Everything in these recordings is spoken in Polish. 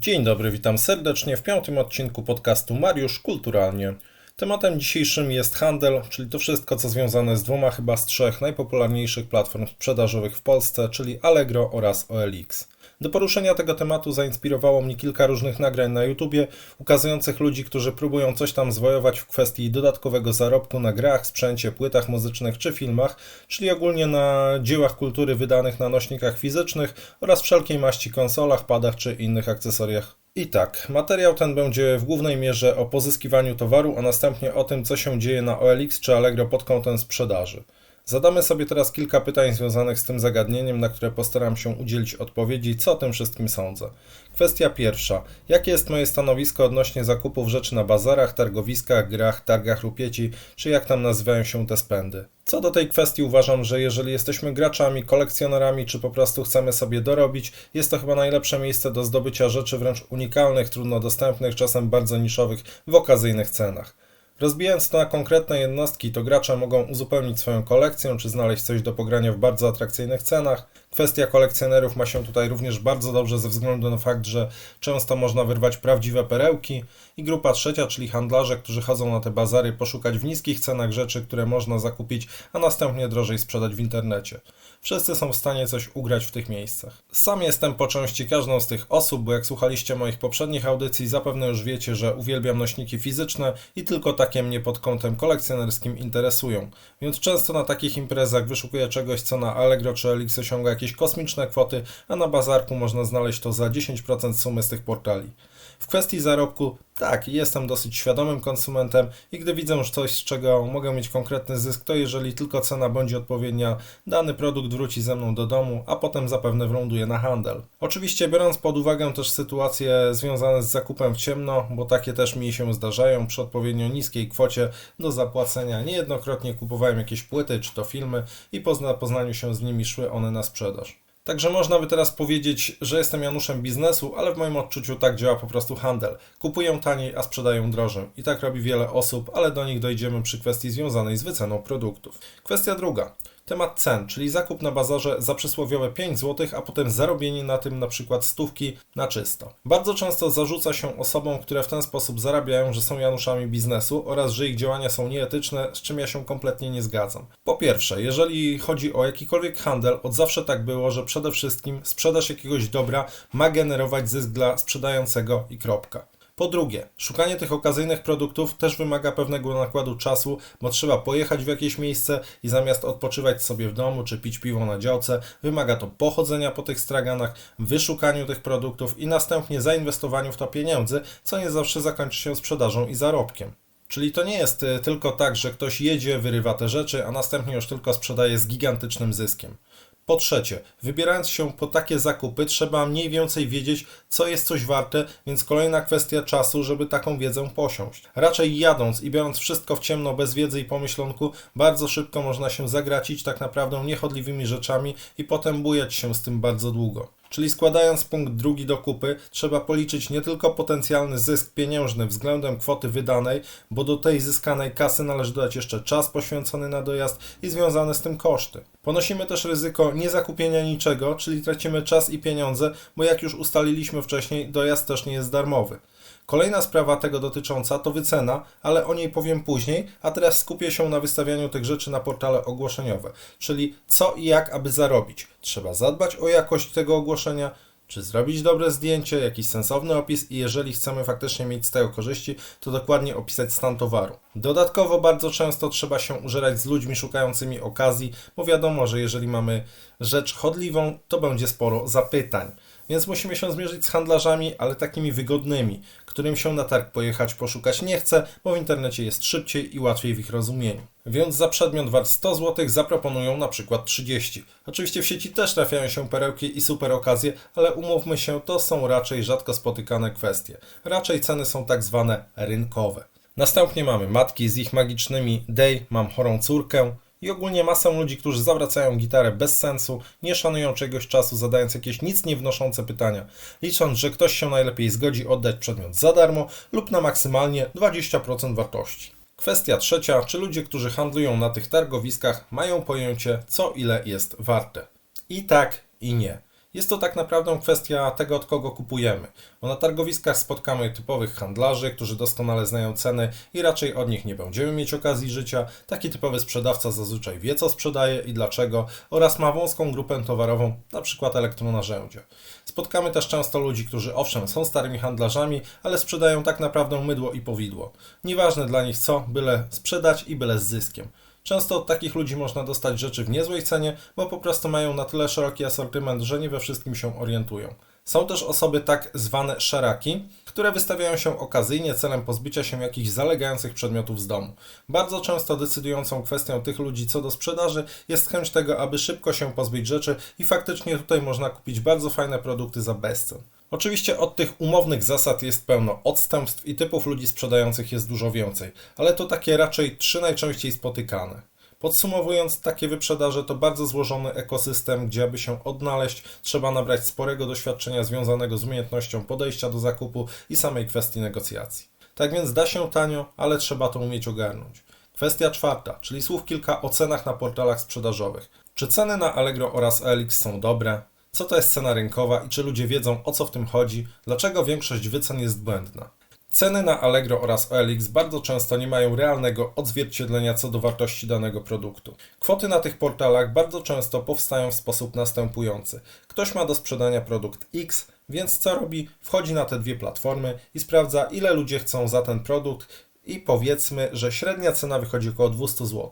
Dzień dobry, witam serdecznie w piątym odcinku podcastu Mariusz Kulturalnie. Tematem dzisiejszym jest handel, czyli to wszystko, co związane z dwoma chyba z trzech najpopularniejszych platform sprzedażowych w Polsce, czyli Allegro oraz OLX. Do poruszenia tego tematu zainspirowało mnie kilka różnych nagrań na YouTubie, ukazujących ludzi, którzy próbują coś tam zwojować w kwestii dodatkowego zarobku na grach, sprzęcie, płytach muzycznych czy filmach, czyli ogólnie na dziełach kultury wydanych na nośnikach fizycznych oraz wszelkiej maści konsolach, padach czy innych akcesoriach i tak, materiał ten będzie w głównej mierze o pozyskiwaniu towaru, a następnie o tym, co się dzieje na OLX czy Allegro pod kątem sprzedaży. Zadamy sobie teraz kilka pytań związanych z tym zagadnieniem, na które postaram się udzielić odpowiedzi, co o tym wszystkim sądzę. Kwestia pierwsza. Jakie jest moje stanowisko odnośnie zakupów rzeczy na bazarach, targowiskach, grach, targach rupieci, czy jak tam nazywają się te spędy? Co do tej kwestii uważam, że jeżeli jesteśmy graczami, kolekcjonerami, czy po prostu chcemy sobie dorobić, jest to chyba najlepsze miejsce do zdobycia rzeczy wręcz unikalnych, trudno dostępnych, czasem bardzo niszowych w okazyjnych cenach. Rozbijając to na konkretne jednostki, to gracze mogą uzupełnić swoją kolekcję, czy znaleźć coś do pogrania w bardzo atrakcyjnych cenach. Kwestia kolekcjonerów ma się tutaj również bardzo dobrze ze względu na fakt, że często można wyrwać prawdziwe perełki. I grupa trzecia, czyli handlarze, którzy chodzą na te bazary poszukać w niskich cenach rzeczy, które można zakupić, a następnie drożej sprzedać w internecie. Wszyscy są w stanie coś ugrać w tych miejscach. Sam jestem po części każdą z tych osób, bo jak słuchaliście moich poprzednich audycji, zapewne już wiecie, że uwielbiam nośniki fizyczne i tylko takie mnie pod kątem kolekcjonerskim interesują. Więc często na takich imprezach wyszukuję czegoś, co na Allegro czy Elix osiąga jakieś kosmiczne kwoty, a na bazarku można znaleźć to za 10% sumy z tych portali. W kwestii zarobku, tak, jestem dosyć świadomym konsumentem i gdy widzę coś, z czego mogę mieć konkretny zysk, to jeżeli tylko cena będzie odpowiednia, dany produkt wróci ze mną do domu, a potem zapewne wląduje na handel. Oczywiście biorąc pod uwagę też sytuacje związane z zakupem w ciemno, bo takie też mi się zdarzają przy odpowiednio niskiej kwocie do zapłacenia. Niejednokrotnie kupowałem jakieś płyty czy to filmy i po zapoznaniu się z nimi szły one na sprzedaż. Także można by teraz powiedzieć, że jestem Januszem biznesu, ale w moim odczuciu tak działa po prostu handel. Kupują taniej, a sprzedają drożej. I tak robi wiele osób, ale do nich dojdziemy przy kwestii związanej z wyceną produktów. Kwestia druga. Temat cen, czyli zakup na bazarze za przysłowiowe 5 zł, a potem zarobienie na tym na przykład stówki na czysto. Bardzo często zarzuca się osobom, które w ten sposób zarabiają, że są Januszami biznesu oraz że ich działania są nieetyczne, z czym ja się kompletnie nie zgadzam. Po pierwsze, jeżeli chodzi o jakikolwiek handel, od zawsze tak było, że przede wszystkim sprzedaż jakiegoś dobra ma generować zysk dla sprzedającego i kropka. Po drugie, szukanie tych okazyjnych produktów też wymaga pewnego nakładu czasu, bo trzeba pojechać w jakieś miejsce i zamiast odpoczywać sobie w domu czy pić piwo na działce, wymaga to pochodzenia po tych straganach, wyszukaniu tych produktów i następnie zainwestowaniu w to pieniędzy, co nie zawsze zakończy się sprzedażą i zarobkiem. Czyli to nie jest y, tylko tak, że ktoś jedzie, wyrywa te rzeczy, a następnie już tylko sprzedaje z gigantycznym zyskiem. Po trzecie, wybierając się po takie zakupy, trzeba mniej więcej wiedzieć, co jest coś warte, więc kolejna kwestia czasu, żeby taką wiedzę posiąść. Raczej jadąc i biorąc wszystko w ciemno, bez wiedzy i pomyślunku, bardzo szybko można się zagracić tak naprawdę niechodliwymi rzeczami i potem bujać się z tym bardzo długo. Czyli składając punkt drugi do kupy, trzeba policzyć nie tylko potencjalny zysk pieniężny względem kwoty wydanej, bo do tej zyskanej kasy należy dodać jeszcze czas poświęcony na dojazd i związane z tym koszty. Ponosimy też ryzyko niezakupienia niczego, czyli tracimy czas i pieniądze, bo jak już ustaliliśmy wcześniej, dojazd też nie jest darmowy. Kolejna sprawa tego dotycząca to wycena, ale o niej powiem później, a teraz skupię się na wystawianiu tych rzeczy na portale ogłoszeniowe, czyli co i jak, aby zarobić. Trzeba zadbać o jakość tego ogłoszenia, czy zrobić dobre zdjęcie, jakiś sensowny opis i jeżeli chcemy faktycznie mieć z tego korzyści, to dokładnie opisać stan towaru. Dodatkowo bardzo często trzeba się użerać z ludźmi szukającymi okazji, bo wiadomo, że jeżeli mamy rzecz chodliwą, to będzie sporo zapytań. Więc musimy się zmierzyć z handlarzami, ale takimi wygodnymi, którym się na targ pojechać poszukać nie chce, bo w internecie jest szybciej i łatwiej w ich rozumieniu. Więc za przedmiot wart 100 zł zaproponują na przykład 30. Oczywiście w sieci też trafiają się perełki i super okazje, ale umówmy się, to są raczej rzadko spotykane kwestie. Raczej ceny są tak zwane rynkowe. Następnie mamy matki z ich magicznymi Dej, mam chorą córkę, i ogólnie masę ludzi, którzy zawracają gitarę bez sensu, nie szanują czegoś czasu, zadając jakieś nic nie wnoszące pytania, licząc, że ktoś się najlepiej zgodzi oddać przedmiot za darmo lub na maksymalnie 20% wartości. Kwestia trzecia, czy ludzie, którzy handlują na tych targowiskach, mają pojęcie, co ile jest warte. I tak, i nie. Jest to tak naprawdę kwestia tego, od kogo kupujemy, bo na targowiskach spotkamy typowych handlarzy, którzy doskonale znają ceny i raczej od nich nie będziemy mieć okazji życia. Taki typowy sprzedawca zazwyczaj wie, co sprzedaje i dlaczego oraz ma wąską grupę towarową, na przykład elektronarzędzia. Spotkamy też często ludzi, którzy owszem są starymi handlarzami, ale sprzedają tak naprawdę mydło i powidło. Nieważne dla nich co, byle sprzedać i byle z zyskiem. Często od takich ludzi można dostać rzeczy w niezłej cenie, bo po prostu mają na tyle szeroki asortyment, że nie we wszystkim się orientują. Są też osoby tak zwane szeraki, które wystawiają się okazyjnie celem pozbycia się jakichś zalegających przedmiotów z domu. Bardzo często decydującą kwestią tych ludzi co do sprzedaży jest chęć tego, aby szybko się pozbyć rzeczy i faktycznie tutaj można kupić bardzo fajne produkty za bezcen. Oczywiście od tych umownych zasad jest pełno odstępstw i typów ludzi sprzedających jest dużo więcej, ale to takie raczej trzy najczęściej spotykane. Podsumowując, takie wyprzedaże to bardzo złożony ekosystem, gdzie aby się odnaleźć, trzeba nabrać sporego doświadczenia związanego z umiejętnością podejścia do zakupu i samej kwestii negocjacji. Tak więc da się tanio, ale trzeba to umieć ogarnąć. Kwestia czwarta, czyli słów kilka o cenach na portalach sprzedażowych. Czy ceny na Allegro oraz OLX są dobre? Co to jest cena rynkowa i czy ludzie wiedzą o co w tym chodzi? Dlaczego większość wycen jest błędna? Ceny na Allegro oraz OLX bardzo często nie mają realnego odzwierciedlenia co do wartości danego produktu. Kwoty na tych portalach bardzo często powstają w sposób następujący. Ktoś ma do sprzedania produkt X, więc co robi? Wchodzi na te dwie platformy i sprawdza, ile ludzie chcą za ten produkt i powiedzmy, że średnia cena wychodzi około 200 zł.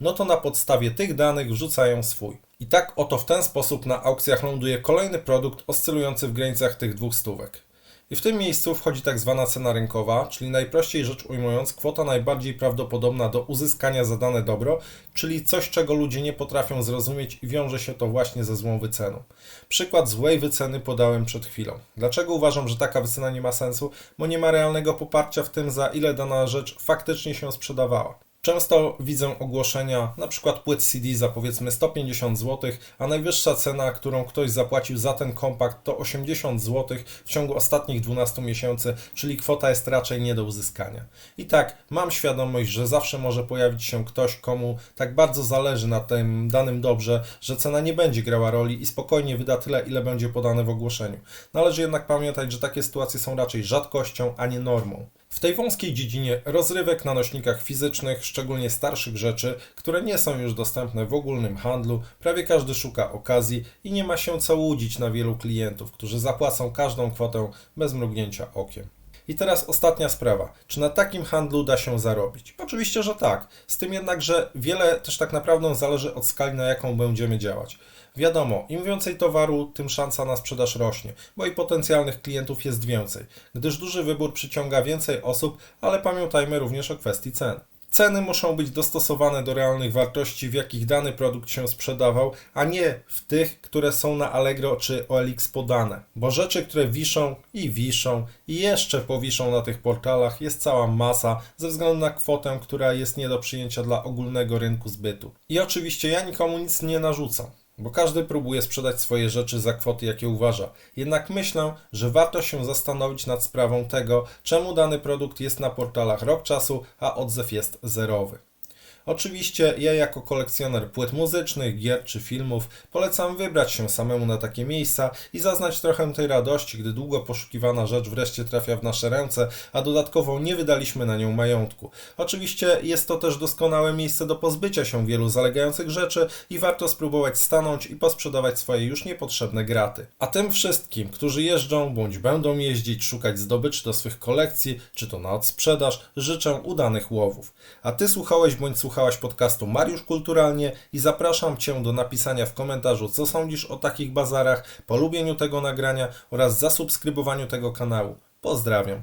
No to na podstawie tych danych wrzucają swój. I tak oto w ten sposób na aukcjach ląduje kolejny produkt oscylujący w granicach tych dwóch stówek. I w tym miejscu wchodzi tak zwana cena rynkowa, czyli najprościej rzecz ujmując, kwota najbardziej prawdopodobna do uzyskania za dane dobro, czyli coś, czego ludzie nie potrafią zrozumieć i wiąże się to właśnie ze złą wyceną. Przykład złej wyceny podałem przed chwilą. Dlaczego uważam, że taka wycena nie ma sensu? Bo nie ma realnego poparcia w tym, za ile dana rzecz faktycznie się sprzedawała. Często widzę ogłoszenia, na przykład płyt CD za powiedzmy 150 zł, a najwyższa cena, którą ktoś zapłacił za ten kompakt to 80 zł w ciągu ostatnich 12 miesięcy, czyli kwota jest raczej nie do uzyskania. I tak, mam świadomość, że zawsze może pojawić się ktoś, komu tak bardzo zależy na tym danym dobrze, że cena nie będzie grała roli i spokojnie wyda tyle, ile będzie podane w ogłoszeniu. Należy jednak pamiętać, że takie sytuacje są raczej rzadkością, a nie normą. W tej wąskiej dziedzinie rozrywek na nośnikach fizycznych, szczególnie starszych rzeczy, które nie są już dostępne w ogólnym handlu, prawie każdy szuka okazji i nie ma się co łudzić na wielu klientów, którzy zapłacą każdą kwotę bez mrugnięcia okiem. I teraz ostatnia sprawa. Czy na takim handlu da się zarobić? Oczywiście, że tak. Z tym jednak, że wiele też tak naprawdę zależy od skali, na jaką będziemy działać. Wiadomo, im więcej towaru, tym szansa na sprzedaż rośnie, bo i potencjalnych klientów jest więcej, gdyż duży wybór przyciąga więcej osób, ale pamiętajmy również o kwestii cen. Ceny muszą być dostosowane do realnych wartości, w jakich dany produkt się sprzedawał, a nie w tych, które są na Allegro czy OLX podane. Bo rzeczy, które wiszą i wiszą i jeszcze powiszą na tych portalach jest cała masa ze względu na kwotę, która jest nie do przyjęcia dla ogólnego rynku zbytu. I oczywiście ja nikomu nic nie narzucam bo każdy próbuje sprzedać swoje rzeczy za kwoty, jakie uważa. Jednak myślę, że warto się zastanowić nad sprawą tego, czemu dany produkt jest na portalach rok czasu, a odzew jest zerowy. Oczywiście ja jako kolekcjoner płyt muzycznych, gier czy filmów polecam wybrać się samemu na takie miejsca i zaznać trochę tej radości, gdy długo poszukiwana rzecz wreszcie trafia w nasze ręce, a dodatkowo nie wydaliśmy na nią majątku. Oczywiście jest to też doskonałe miejsce do pozbycia się wielu zalegających rzeczy i warto spróbować stanąć i posprzedawać swoje już niepotrzebne graty. A tym wszystkim, którzy jeżdżą bądź będą jeździć, szukać zdobyczy do swych kolekcji, czy to na odsprzedaż, życzę udanych łowów. A ty słuchałeś bądź słuchałeś słuchałaś podcastu Mariusz Kulturalnie i zapraszam Cię do napisania w komentarzu, co sądzisz o takich bazarach, polubieniu tego nagrania oraz zasubskrybowaniu tego kanału. Pozdrawiam.